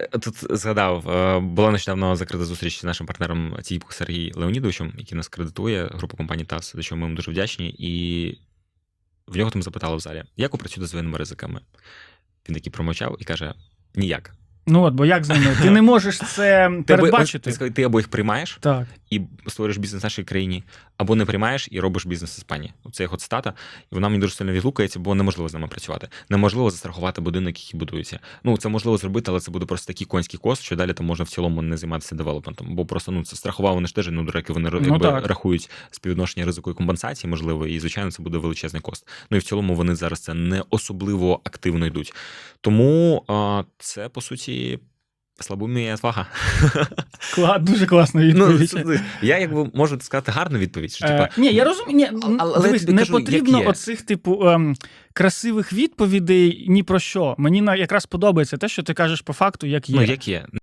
Е, Тут згадав, е, була нещодавно закрита зустріч з нашим партнером Тіпко Сергій Леонідовичем, який нас кредитує, група компанії ТАСС, за що ми йому дуже вдячні. І в нього там запитали в залі, як ви з воєнними ризиками? Він такий промовчав і каже: ніяк. Ну от, бо як з ними? Ти не можеш це Ти, передбачити. ти, сказав, ти або їх приймаєш Так. і створюєш бізнес в нашій країні, або не приймаєш і робиш бізнес в Іспанії. Це його цитата, і вона мені дуже сильно відгукується, бо неможливо з ними працювати. Неможливо застрахувати будинок, який будується. Ну це можливо зробити, але це буде просто такий конський кост, що далі там можна в цілому не займатися девелопментом. Бо просто ну це страхова, вони ж теж ну, дураки, вони Ну, якби, рахують співвідношення ризику і компенсації, можливо, і звичайно це буде величезний кост. Ну і в цілому вони зараз це не особливо активно йдуть. Тому а, це по суті. Слабумія отвага. Кла... Дуже класна Ну, відповідь. Ну, я якби можу сказати гарну відповідь. Що, типа, Е, ні, я розумію. Ні, Але- дивись, не кажу, потрібно оцих, типу, ем, красивих відповідей ні про що. Мені на- якраз подобається те, що ти кажеш по факту, як є. ну як є.